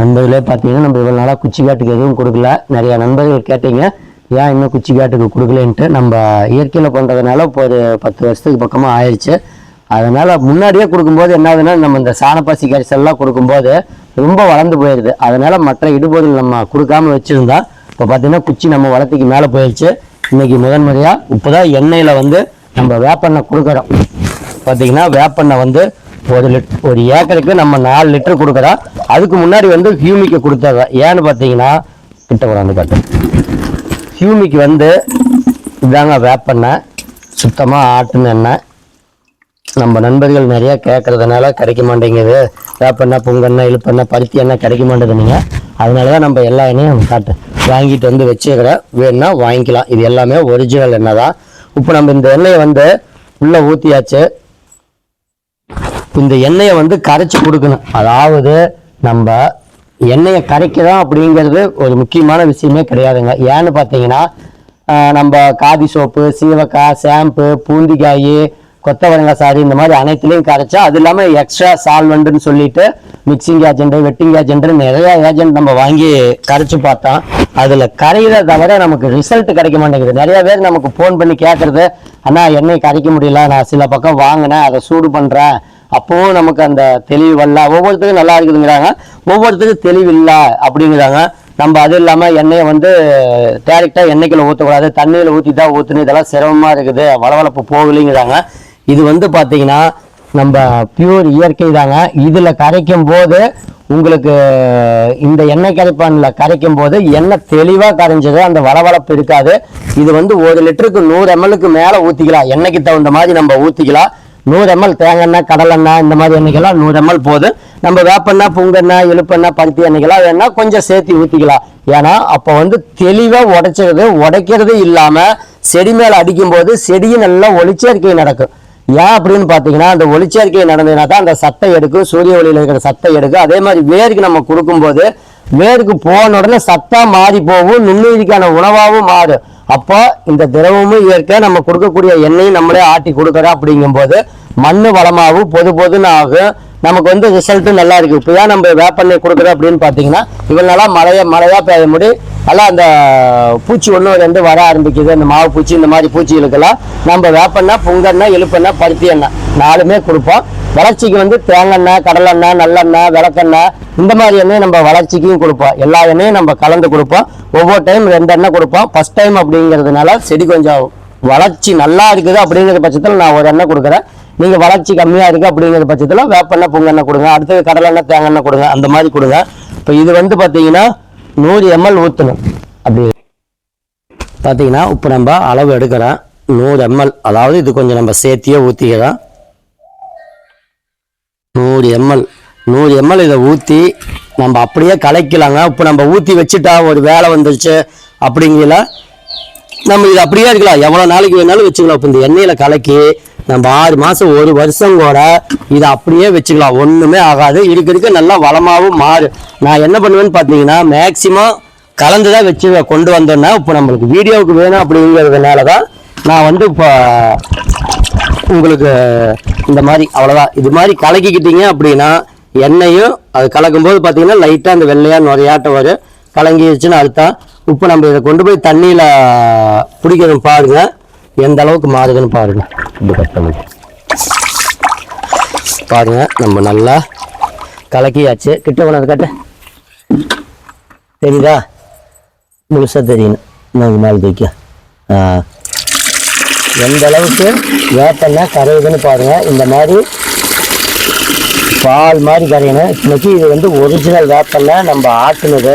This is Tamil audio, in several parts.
நண்பர்களே பார்த்தீங்கன்னா நம்ம இவ்வளோ நாளாக குச்சி காட்டுக்கு எதுவும் கொடுக்கல. நிறையா நண்பர்கள் கேட்டீங்க ஏன் இன்னும் குச்சி காட்டுக்கு கொடுக்கலன்ட்டு? நம்ம இயற்கையில் பண்ணுறதுனால இப்போ ஒரு பத்து வருஷத்துக்கு பக்கமாக ஆயிடுச்சு அதனால் முன்னாடியே கொடுக்கும்போது என்ன ஆகுதுன்னா நம்ம இந்த சாணப்பாசி கரிசல்லாம் கொடுக்கும்போது ரொம்ப வளர்ந்து போயிடுது அதனால் மற்ற இடுபொருள் நம்ம கொடுக்காம வச்சுருந்தா இப்போ பார்த்தீங்கன்னா குச்சி நம்ம வளர்த்துக்கு மேலே போயிடுச்சு இன்னைக்கு முதன்முறையாக இப்போ தான் எண்ணெயில் வந்து நம்ம வேப்பெண்ணெய் கொடுக்குறோம். பார்த்தீங்கன்னா வேப்பெண்ணெய் வந்து ஒரு லிட் ஒரு ஏக்கருக்கு நம்ம நாலு லிட்டர் கொடுக்குறோம். அதுக்கு முன்னாடி வந்து ஹியூமிக்கு கொடுத்தாங்க ஏன்னு பார்த்தீங்கன்னா கிட்ட கொண்டாந்து காட்டு. ஹியூமிக்கு வந்து இதாங்க வேப்பெண்ணெய் சுத்தமாக ஆட்டுன எண்ணெய். நம்ம நண்பர்கள் நிறையா கேட்கறதுனால கிடைக்க மாட்டேங்குது. வேப்பெண்ணெய் பொங்கெண்ணெய் இழுப்பெண்ணெய் பருத்தி எண்ணெய் கிடைக்க மாட்டேங்குதுங்க அதனால தான் நம்ம எல்லா எண்ணெயும் நம்ம காட்டு. வாங்கிட்டு வந்து வச்சுக்கிறேன் வேணுன்னா வாங்கிக்கலாம். இது எல்லாமே ஒரிஜினல் எண்ணெய் தான். இப்போ நம்ம இந்த எண்ணெயை வந்து உள்ளே ஊற்றியாச்சு இந்த எண்ணெயை வந்து கரைச்சி கொடுக்கணும். அதாவது நம்ம எண்ணெயை கரைக்கிறோம் அப்படிங்கிறது ஒரு முக்கியமான விஷயமே கிடையாதுங்க. ஏன்னு பார்த்தீங்கன்னா நம்ம காதி சோப்பு சீவக்காய் ஷாம்பு பூந்திக்காய் கொத்தவரங்காய் சாரி இந்த மாதிரி அனைத்துலையும் கரைச்சா அது இல்லாமல் எக்ஸ்ட்ரா சால்வெண்ட்னு சொல்லிட்டு மிக்சிங் ஏஜென்ட் வெட்டிங் ஏஜென்ட் நிறைய ஏஜென்ட் நம்ம வாங்கி கரைச்சி பார்த்தோம் அதில் கரையிறத தவிர நமக்கு ரிசல்ட் கிடைக்க மாட்டேங்குது. நிறைய பேர் நமக்கு ஃபோன் பண்ணி கேட்குறது அண்ணா எண்ணெய் கரைக்க முடியல. நான் சில பக்கம் வாங்கினேன் அதை சூடு பண்ணுறேன் அப்போவும் நமக்கு அந்த தெளிவு வரல ஒவ்வொருத்தருக்கும் நல்லா இருக்குதுங்கிறாங்க. ஒவ்வொருத்தருக்கும் தெளிவு இல்லை அப்படிங்கிறாங்க. நம்ம அது இல்லாமல் எண்ணெயை வந்து டேரெக்டாக எண்ணெய்க்குள்ள ஊற்றக்கூடாது தண்ணியில் ஊற்றி தான் ஊற்றணும் இதெல்லாம் சிரமமாக இருக்குது. வளவளப்பு போகலைங்கிறாங்க. இது வந்து பார்த்தீங்கன்னா நம்ம பியூர் இயற்கை தாங்க. இதில் கரைக்கும் போது உங்களுக்கு இந்த எண்ணெய் கரைப்பானில் கரைக்கும் போது எண்ணெய் தெளிவாக கரைஞ்சது அந்த வளவளப்பு இருக்காது. இது வந்து ஒரு லிட்டருக்கு நூறு எம்எல்லுக்கு மேலே ஊற்றிக்கலாம் எண்ணெய்க்கு தகுந்த மாதிரி நம்ம ஊற்றிக்கலாம் நூறு எம்எல் தேங்காய் கடலெண்ணெய் இந்த மாதிரி எண்ணெய்கள்லாம் நூறு எம்எல் போதும் நம்ம வேப்பெண்ணெய் புங்கெண்ணெய் இழுப்பெண்ணெய் பருத்தி எண்ணெய்களாக வேணால் கொஞ்சம் சேர்த்து ஊற்றிக்கலாம் ஏன்னா அப்போ வந்து தெளிவாக உடைச்சிருது உடைக்கிறது இல்லாமல் செடி மேலே அடிக்கும்போது செடியும் நல்லா ஒளிச்சேர்க்கை நடக்கும். ஏன் அப்படின்னு பார்த்தீங்கன்னா அந்த ஒளிச்சேர்க்கை நடந்ததுனா தான் அந்த சத்தை எடுக்கும் சூரிய ஒளியில் இருக்கிற சத்தை எடுக்கும். அதே மாதிரி வேருக்கு நம்ம கொடுக்கும்போது வேருக்கு போன உடனே சத்தாக மாறி போகும் நுண்ணுயிரிக்கான உணவாகவும் மாறும். அப்போ இந்த திரவமும் இயற்கை நம்ம கொடுக்கக்கூடிய எண்ணெயும் நம்மளே ஆட்டி கொடுக்குறோம் அப்படிங்கும்போது மண்ணு வளமாகவும் பொது பொதுன்னு ஆகும். நமக்கு வந்து ரிசல்ட்டும் நல்லா இருக்குது இப்போ ஏன் நம்ம வேப்பெண்ணெய் கொடுக்குறோம் அப்படின்னு பார்த்தீங்கன்னா இவ்வளோ நாளாக மழையை மழையாக பெய்ய முடி நல்லா அந்த பூச்சி ஒன்று ரெண்டு வர ஆரம்பிக்குது. அந்த மாவு பூச்சி இந்த மாதிரி பூச்சிகளுக்கெல்லாம் நம்ம வேப்பெண்ணெய் புங்கெண்ணெய் இழுப்பெண்ணெய் பருத்தி எண்ணெய் நாலுமே கொடுப்போம். வளர்ச்சிக்கு வந்து தேங்காய் கடலெண்ணெய் நல்லெண்ணெய் விளக்கெண்ணெய் இந்த மாதிரி எண்ணெய் நம்ம வளர்ச்சிக்கும் கொடுப்போம். எல்லா எண்ணெயும் நம்ம கலந்து கொடுப்போம். ஒவ்வொரு டைம் ரெண்டு எண்ணெய் கொடுப்போம். ஃபர்ஸ்ட் டைம் அப்படிங்கிறதுனால செடி கொஞ்சம் வளர்ச்சி நல்லா இருக்குது அப்படிங்கிற பட்சத்தில் நான் ஒரு எண்ணெய் கொடுக்குறேன். நீங்கள் வளர்ச்சி கம்மியாக இருக்குது அப்படிங்கிற பட்சத்தில் வேப்பெண்ணெய் பொங்கெண்ணெய் கொடுங்க. அடுத்தது கடலெண்ணெய் தேங்காய் கொடுங்க. அந்த மாதிரி கொடுங்க. இப்போ இது வந்து பார்த்தீங்கன்னா நூறு எம்எல் ஊற்றணும் அப்படி பார்த்தீங்கன்னா இப்போ நம்ம அளவு எடுக்கிறோம் நூறு எம்எல் அதாவது இது கொஞ்சம் நம்ம சேர்த்தியே ஊற்றிக்கிறோம் நூறு எம்எல். நூறு எம்எல் இதை ஊற்றி நம்ம அப்படியே கலைக்கலாங்க. இப்போ நம்ம ஊற்றி வச்சுட்டா ஒரு வேலை வந்துருச்சு அப்படிங்கல. நம்ம இது அப்படியே இருக்கலாம். எவ்வளோ நாளைக்கு வேணாலும் வச்சுக்கலாம். இப்போ இந்த எண்ணெயில் கலக்கி நம்ம ஆறு மாதம் ஒரு வருஷம் கூட இதை அப்படியே வச்சுக்கலாம். ஒன்றுமே ஆகாது. இருக்க இருக்க நல்லா வளமாகவும் மாறு. நான் என்ன பண்ணுவேன்னு பார்த்தீங்கன்னா மேக்சிமம் கலந்து தான் வச்சு கொண்டு வந்தோன்னா இப்போ நம்மளுக்கு வீடியோவுக்கு வேணும் அப்படிங்கிறதுனால தான் நான் வந்து இப்போ உங்களுக்கு இந்த மாதிரி அவ்வளோதான் இது மாதிரி கலக்கிக்கிட்டீங்க அப்படின்னா எண்ணெயும் அது கலக்கும்போது பார்த்தீங்கன்னா லைட்டாக அந்த வெள்ளையாக நுரையாட்டம் வரும். கலங்கிடுச்சுன்னு அறுத்தா இப்போ நம்ம இதை கொண்டு போய் தண்ணியில் பிடிக்கணும் பாருங்க. எந்த அளவுக்கு மாறுதுன்னு பாருங்க. இப்படி கட் பாருங்க நம்ம நல்லா கலக்கியாச்சு. கிட்ட கொண்டாந்து கட்ட. தெரியுதா? முழுசாக தெரியணும். நாங்கள் மேலே தைக்க ஆ. எந்த அளவுக்கு வேப்பெண்ணெய் கரையுதுன்னு பாருங்கள் இந்த மாதிரி பால் மாதிரி கரையணும். இன்றைக்கி இது வந்து ஒரிஜினல் வேப்பெண்ணெய் நம்ம ஆட்டுனது.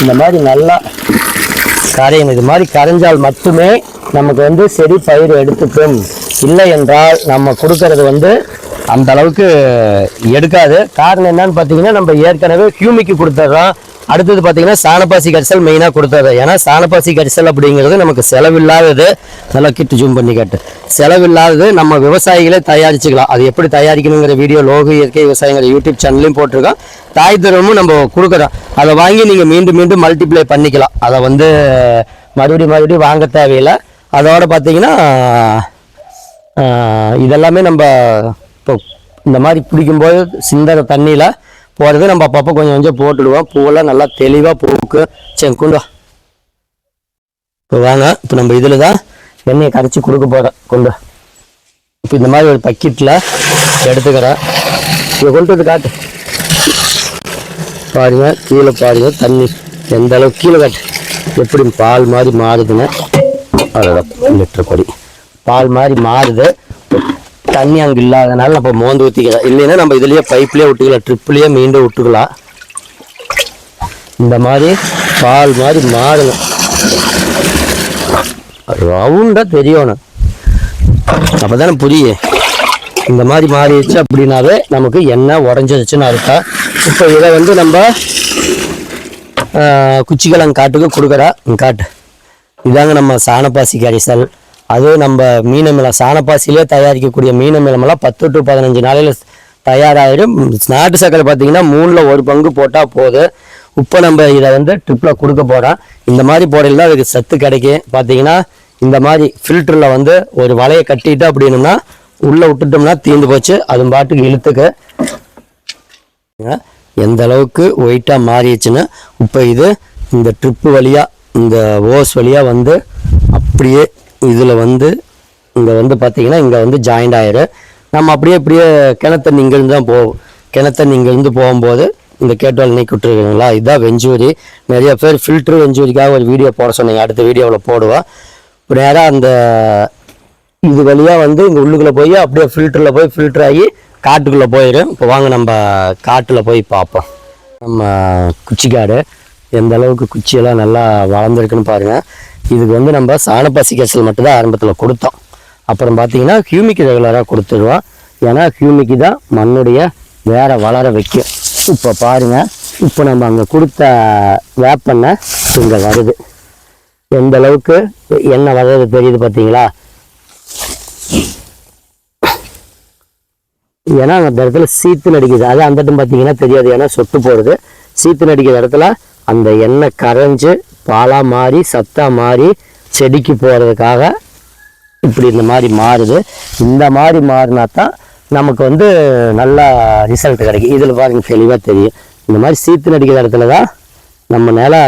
இந்த மாதிரி நல்லா கரையணும். இது மாதிரி கரைஞ்சால் மட்டுமே நமக்கு வந்து செடி பயிர் எடுத்துக்கும். இல்லை என்றால் நம்ம கொடுக்கறது வந்து அந்த அளவுக்கு எடுக்காது. காரணம் என்னன்னு பார்த்தீங்கன்னா நம்ம ஏற்கனவே ஹியூமிக்கு கொடுத்துட்றோம் அடுத்தது பார்த்தீங்கன்னா சாணப்பாசி கரிசல் மெயினாக கொடுத்தது. ஏன்னா சாணப்பாசி கரிசல் அப்படிங்கிறது நமக்கு செலவில்லாதது. நல்லா கிட்டு ஜூம் பண்ணி காட்டு. செலவில்லாதது நம்ம விவசாயிகளே தயாரிச்சுக்கலாம். அது எப்படி தயாரிக்கணுங்கிற வீடியோ லோக இயற்கை விவசாயிங்கிற யூடியூப் சேனல்லையும் போட்டிருக்கோம் தாய் தரமும் நம்ம கொடுக்குறோம் அதை வாங்கி நீங்கள் மீண்டும் மீண்டும் மல்டிப்ளை பண்ணிக்கலாம். அதை வந்து மறுபடியும் மறுபடியும் வாங்க தேவையில்லை. அதோட பார்த்தீங்கன்னா இதெல்லாமே நம்ம இப்போ இந்த மாதிரி பிடிக்கும்போது சிந்தர தண்ணியில் போகிறது நம்ம அப்பப்போ கொஞ்சம் கொஞ்சம் போட்டுடுவோம். பூவெல்லாம் நல்லா தெளிவாக பூக்கு சரி கொண்டு இப்போ வாங்க. இப்போ நம்ம இதில் தான் எண்ணெயை கரைச்சி கொடுக்க போகிறோம் கொண்டு இப்போ இந்த மாதிரி ஒரு பக்கெட்டில் எடுத்துக்கிறேன் இதை கொண்டு வந்து காட்டு. பாருங்க கீழே பாருங்க தண்ணி எந்த அளவுக்கு கீழே காட்டு. எப்படி பால் மாதிரி மாறுதுன்னு. அவ்வளோதான் லிட்டர் கொடி பால் மாதிரி மாறுது. தண்ணி அங்கே இல்லாதனால நம்ம மோந்து ஊற்றிக்கலாம் இல்லைன்னா நம்ம இதுலேயே பைப்லேயே விட்டுக்கலாம் ட்ரிப்லேயே மீண்டும் விட்டுக்கலாம். இந்த மாதிரி பால் மாதிரி மாறணும். ரவுண்டாக தெரியணும். அப்போ தானே புரியும். இந்த மாதிரி மாறிடுச்சு அப்படின்னாவே நமக்கு எண்ணெய் உடஞ்சிருச்சுன்னு அர்த்தம். இப்போ இதை வந்து நம்ம குச்சிக்கிழங்கு காட்டுக்கு கொடுக்குறா. காட்டு. இதாங்க நம்ம சாணப்பாசி கரிசல். அதுவும் நம்ம மீனமிலம் சாணப்பாசிலே தயாரிக்கக்கூடிய மீனமிலமெல்லாம் பத்து டு பதினஞ்சு நாளையில் தயாராகிடும் நாட்டு சக்கரை பார்த்தீங்கன்னா மூணில் ஒரு பங்கு போட்டால் போதும் இப்போ நம்ம இதை வந்து ட்ரிப்பில் கொடுக்க போகிறோம் இந்த மாதிரி போடையில் தான் அதுக்கு சத்து கிடைக்கும். பார்த்தீங்கன்னா இந்த மாதிரி ஃபில்டரில் வந்து ஒரு வலையை கட்டிட்டு அப்படின்னா உள்ளே விட்டுட்டோம்னா தீர்ந்து போச்சு. அது பாட்டுக்கு இழுத்துக்கு. எந்த அளவுக்கு ஒயிட்டாக மாறிடுச்சுன்னு இப்போ இது இந்த ட்ரிப்பு வழியாக இந்த ஓஸ் வழியாக வந்து அப்படியே இதில் வந்து இங்கே வந்து பார்த்தீங்கன்னா இங்கே வந்து ஜாயிண்ட் ஆயிடும் நம்ம அப்படியே அப்படியே கிணத்தண்ணி இங்கேருந்து தான் போவோம். கிணத்தண்ணி இங்கேருந்து போகும்போது இந்த கேட்டால் நீக்கி விட்டுருக்கீங்களா இதுதான் வெஞ்சூரி. நிறைய பேர் ஃபில்ட்ரு வெஞ்சூரிக்காக ஒரு வீடியோ போட சொன்னீங்க. அடுத்த வீடியோவில் போடுவோம் இப்போ நேராக அந்த இது வழியாக வந்து இங்கே உள்ளுக்குள்ளே போய் அப்படியே ஃபில்டரில் போய் ஃபில்டர் ஆகி காட்டுக்குள்ளே போயிடும் இப்போ வாங்க நம்ம காட்டில் போய் பார்ப்போம். நம்ம குச்சிக்காடு. எந்த அளவுக்கு குச்சியெல்லாம் நல்லா வளர்ந்துருக்குன்னு பாருங்கள் இதுக்கு வந்து நம்ம சாணப்பாசி கேசல் மட்டும்தான் ஆரம்பத்தில் கொடுத்தோம். அப்புறம் பார்த்தீங்கன்னா ஹியூமிக்கு ரெகுலராக கொடுத்துருவோம் ஏன்னா ஹியூமிக்கு தான் மண்ணுடைய வேற வளர வைக்கும். இப்போ பாருங்கள் இப்போ நம்ம அங்கே கொடுத்த வேப்பெண்ணை இங்கே வருது. எந்த அளவுக்கு எண்ணெய் வர்றது தெரியுது பார்த்தீங்களா ஏன்னா அந்த இடத்துல சீத்து நடிக்குது. அது அந்த இடம் பார்த்தீங்கன்னா தெரியாது. ஏன்னா சொட்டு போடுது சீத்து நடிக்கிற இடத்துல அந்த எண்ணெய் கரைஞ்சு பாலாக மாறி சத்தாக மாறி செடிக்கு போகிறதுக்காக இப்படி இந்த மாதிரி மாறுது. இந்த மாதிரி மாறினா தான் நமக்கு வந்து நல்லா ரிசல்ட் கிடைக்கும். இதில் பாருங்கள் தெளிவாக தெரியும். இந்த மாதிரி சீத்து நடிக்கிற இடத்துல தான் நம்ம மேலே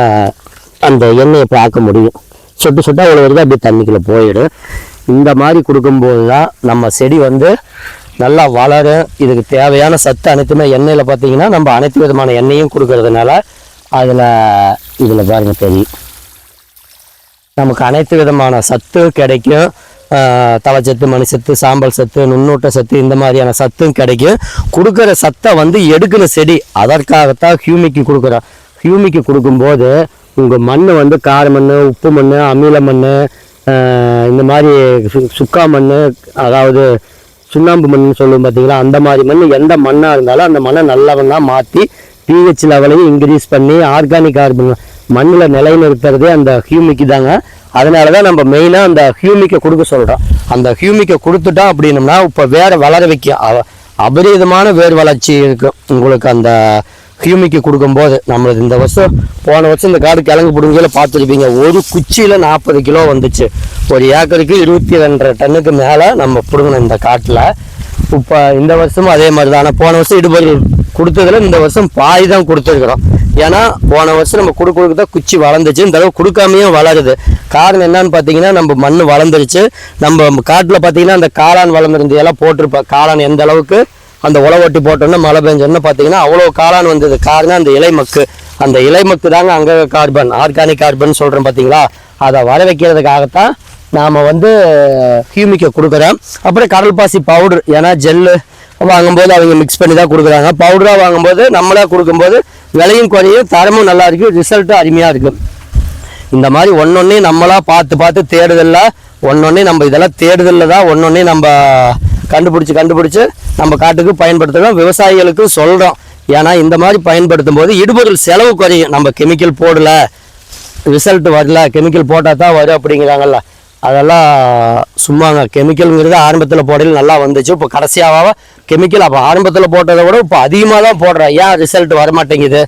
அந்த எண்ணெயை பார்க்க முடியும். சொட்டு சொட்டாக அவ்வளோ வருது அப்படியே தண்ணிக்குள்ளே போயிடும். இந்த மாதிரி கொடுக்கும்போது தான் நம்ம செடி வந்து நல்லா வளரும். இதுக்கு தேவையான சத்து அனைத்துமே எண்ணெயில் பார்த்தீங்கன்னா நம்ம அனைத்து விதமான எண்ணெயும் கொடுக்கறதுனால அதில் இதில் பாருங்கள் தெரியும் நமக்கு அனைத்து விதமான சத்து கிடைக்கும். ஆஹ் மணி மணிச்சத்து சாம்பல் சத்து நுண்ணூட்ட சத்து இந்த மாதிரியான சத்தும் கிடைக்கும். கொடுக்குற சத்தை வந்து எடுக்கிற செடி. அதற்காகத்தான் ஹியூமிக்கு கொடுக்குறோம். ஹியூமிக்கு கொடுக்கும்போது உங்கள் மண் வந்து கார மண் உப்பு மண் அமில மண் இந்த மாதிரி சு- சுக்கா மண் அதாவது சுண்ணாம்பு மண்ணுன்னு சொல்லுவோம் பார்த்தீங்களா அந்த மாதிரி மண் எந்த மண்ணாக இருந்தாலும் அந்த மண்ணை நல்லவண்ணா மாற்றி பிஹெச் லெவலையும் இன்க்ரீஸ் பண்ணி ஆர்கானிக் கார்பன் மண்ணில் நிலைநிறுத்துறதே அந்த ஹியூமிக்கு தாங்க. அதனால தான் நம்ம மெயினாக அந்த ஹியூமிக்கை கொடுக்க சொல்கிறோம் அந்த ஹியூமிக்கை கொடுத்துட்டோம் அப்படின்னம்னா இப்போ வேறு வளர வைக்க அ- அபரீதமான வேர் வளர்ச்சி இருக்கும் உங்களுக்கு அந்த ஹியூமிக்கு கொடுக்கும்போது நம்மளுக்கு இந்த வருஷம் போன வருஷம் இந்த காடு கிழங்கு பிடுங்கையில பார்த்துருப்பீங்க. ஒரு குச்சியில் நாற்பது கிலோ வந்துச்சு. ஒரு ஏக்கருக்கு இருபத்தி ரெண்டரை டன்னுக்கு மேலே நம்ம பிடுங்கணும் இந்த காட்டில். இப்போ இந்த வருஷமும் அதே மாதிரி தான் ஆனால் போன வருஷம் இடுபொரு கொடுத்ததுல இந்த வருஷம் பாய் தான் கொடுத்துருக்குறோம். ஏன்னா போன வருஷம் நம்ம கொடுக்க கொடுக்க தான் குச்சி வளர்ந்துச்சு. இந்த தடவை கொடுக்காமையும் வளருது. காரணம் என்னன்னு பார்த்தீங்கன்னா நம்ம மண் வளர்ந்துருச்சு. நம்ம காட்டில் பார்த்தீங்கன்னா அந்த காளான் வளர்ந்துருந்து எல்லாம் போட்டிருப்போம் காளான் எந்த அளவுக்கு அந்த உழவட்டி போட்டோன்னா மழை பெஞ்சோன்னு பார்த்தீங்கன்னா அவ்வளோ காளான் வந்தது. காரணம் அந்த இலை மக்கு. அந்த இலை மக்கு தாங்க அங்க கார்பன் ஆர்கானிக் கார்பன் சொல்கிறோம் பார்த்தீங்களா? அதை வர வைக்கிறதுக்காகத்தான் நாம் வந்து ஹியூமிக்கை கொடுக்குறோம். அப்புறம் கடல் பாசி பவுடர் ஏன்னா ஜெல்லு வாங்கும்போது அவங்க மிக்ஸ் பண்ணி தான் கொடுக்குறாங்க. பவுடராக வாங்கும்போது நம்மளாக கொடுக்கும்போது விலையும் குறையும் தரமும் நல்லா இருக்கும் ரிசல்ட்டும் அருமையாக இருக்கும் இந்த மாதிரி ஒன்றொன்னே நம்மளாக பார்த்து பார்த்து தேடுதலில் ஒன்றொன்னே நம்ம இதெல்லாம் தேடுதலில் தான் ஒன்றொன்னே நம்ம கண்டுபிடிச்சி கண்டுபிடிச்சி நம்ம காட்டுக்கு பயன்படுத்துகிறோம் விவசாயிகளுக்கு சொல்கிறோம் ஏன்னா இந்த மாதிரி பயன்படுத்தும் போது இடுபொருள் செலவு குறையும். நம்ம கெமிக்கல் போடல ரிசல்ட் வரல கெமிக்கல் போட்டால் தான் வரும் அப்படிங்கிறாங்கல்ல. அதெல்லாம் சும்மாங்க. கெமிக்கலுங்கிறது ஆரம்பத்தில் போடையில் நல்லா வந்துச்சு. இப்போ கடைசியாக கெமிக்கல் அப்போ ஆரம்பத்தில் போட்டதை விட இப்போ அதிகமாக தான் போடுறேன். ஏன் ரிசல்ட் வர மாட்டேங்குது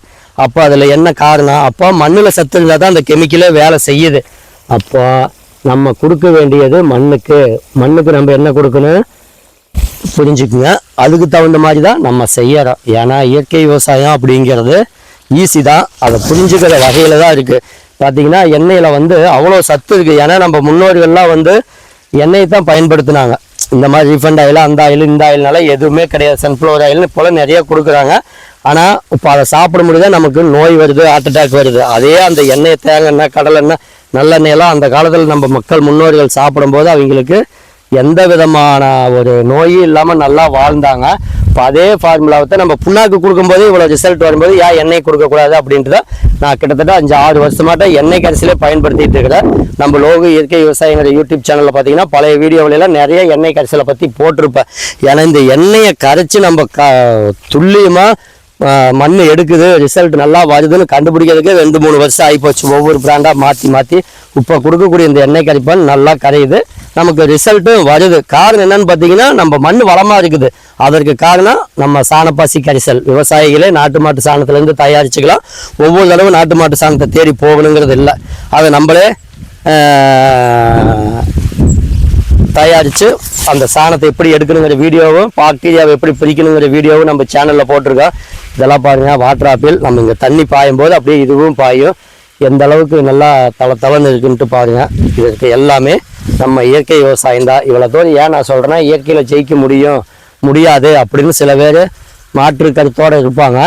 அப்போ அதில் என்ன காரணம்? அப்போ மண்ணில் சத்து இருந்தால் தான் அந்த கெமிக்கலே வேலை செய்யுது. அப்போ நம்ம கொடுக்க வேண்டியது மண்ணுக்கு. மண்ணுக்கு நம்ம என்ன கொடுக்கணும்? புரிஞ்சுக்குங்க. அதுக்கு தகுந்த மாதிரி தான் நம்ம செய்யறோம். ஏன்னா இயற்கை விவசாயம் அப்படிங்கிறது ஈஸி தான். அதை புரிஞ்சுக்கிற வகையில் தான் இருக்குது பார்த்தீங்கன்னா எண்ணெயில் வந்து அவ்வளோ சத்து இருக்குது ஏன்னா நம்ம முன்னோர்கள்லாம் வந்து எண்ணெயை தான் பயன்படுத்தினாங்க. இந்த மாதிரி ரீஃபண்ட் ஆயில் அந்த ஆயில் இந்த ஆயில்னால எதுவுமே கிடையாது. சன்ஃப்ளவர் ஆயில்னு போல் நிறைய கொடுக்குறாங்க. ஆனால் இப்போ அதை சாப்பிட முடியுதா? நமக்கு நோய் வருது ஹார்ட் அட்டாக் வருது. அதே அந்த எண்ணெய் தேங்காய் எண்ணெய் கடலை எண்ணெய் நல்லெண்ணெயெல்லாம் அந்த காலத்தில் நம்ம மக்கள் முன்னோர்கள் சாப்பிடும்போது அவங்களுக்கு எந்த விதமான ஒரு நோயும் இல்லாமல் நல்லா வாழ்ந்தாங்க. இப்போ அதே ஃபார்முலாவை தான் நம்ம புண்ணாக்கு கொடுக்கும்போது இவ்வளோ ரிசல்ட் வரும்போது ஏன் எண்ணெய் கொடுக்கக்கூடாது அப்படின்ட்டு தான் நான் கிட்டத்தட்ட அஞ்சு ஆறு வருஷமாட்ட எண்ணெய் கரிசிலே பயன்படுத்திட்டு இருக்கிறேன். நம்ம லோகு இயற்கை விவசாயங்கிற யூடியூப் சேனலில் பார்த்தீங்கன்னா பழைய வீடியோவிலலாம் நிறைய எண்ணெய் கரிசலை பற்றி போட்டிருப்பேன். ஏன்னா இந்த எண்ணெயை கரைச்சி நம்ம க துல்லியமாக மண் எடுக்குது ரிசல்ட் நல்லா வருதுன்னு கண்டுபிடிக்கிறதுக்கு ரெண்டு மூணு வருஷம் ஆகிப்போச்சு. ஒவ்வொரு பிராண்டாக மாற்றி மாற்றி இப்போ கொடுக்கக்கூடிய இந்த எண்ணெய் கரைப்பான் நல்லா கரையுது. நமக்கு ரிசல்ட்டும் வருது. காரணம் என்னன்னு பார்த்தீங்கன்னா நம்ம மண் வளமாக இருக்குது. அதற்கு காரணம் நம்ம சாணப்பாசி கரிசல். விவசாயிகளே நாட்டு மாட்டு சாணத்துலேருந்து தயாரிச்சுக்கலாம். ஒவ்வொரு தடவை நாட்டு மாட்டு சாணத்தை தேடி போகணுங்கிறது இல்லை. அதை நம்மளே தயாரித்து அந்த சாணத்தை எப்படி எடுக்கணுங்கிற வீடியோவும் பாக்டீரியாவை எப்படி பிரிக்கணுங்கிற வீடியோவும் நம்ம சேனலில் போட்டிருக்கோம். இதெல்லாம் பாருங்கள் வாட்டர் ஆப்பிள் நம்ம இங்கே தண்ணி பாயும் போது அப்படியே இதுவும் பாயும். எந்த அளவுக்கு நல்லா தள தளர்ந்து இருக்குன்ட்டு பாருங்கள் இதற்கு எல்லாமே நம்ம இயற்கை விவசாயம் தான். இவ்வளோ தூரம் ஏன் நான் சொல்கிறேன்னா இயற்கையில் ஜெயிக்க முடியும் முடியாது அப்படின்னு சில பேர் மாற்று கருத்தோடு இருப்பாங்க.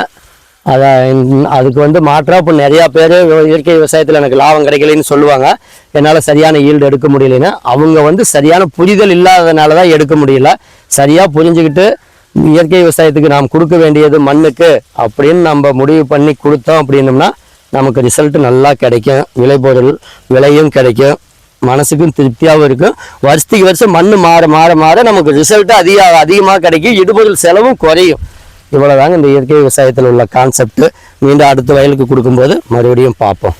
அதான் அதுக்கு வந்து மாற்றாக இப்போ நிறையா பேர் இயற்கை விவசாயத்தில் எனக்கு லாபம் கிடைக்கலைன்னு சொல்லுவாங்க. என்னால் சரியான ஈல்டு எடுக்க முடியலைன்னு. அவங்க வந்து சரியான புரிதல் இல்லாததுனால தான் எடுக்க முடியல. சரியாக புரிஞ்சுக்கிட்டு இயற்கை விவசாயத்துக்கு நாம் கொடுக்க வேண்டியது மண்ணுக்கு அப்படின்னு நம்ம முடிவு பண்ணி கொடுத்தோம் அப்படின்னோம்னா நமக்கு ரிசல்ட் நல்லா கிடைக்கும். விளைபொருள் விலையும் கிடைக்கும். மனசுக்கும் திருப்தியாகவும் இருக்கும். வருஷத்துக்கு வருஷம் மண் மாற மாற மாற நமக்கு ரிசல்ட்டு அதிக அதிகமாக கிடைக்கும். இடுபொருள் செலவும் குறையும். இவ்வளோதாங்க இந்த இயற்கை விவசாயத்தில் உள்ள கான்செப்ட் மீண்டும் அடுத்த வயலுக்கு கொடுக்கும்போது மறுபடியும் பார்ப்போம்.